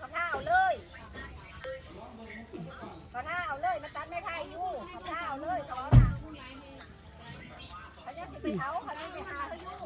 เขาน้าเอาเลยเขาหน้าเอาเลยมันตัดไม่ไพ่อยู่เขาหน้าเอาเลยเขาเอาน่ะเขาจะไปเอาเขาจะไปหาเขาอยู่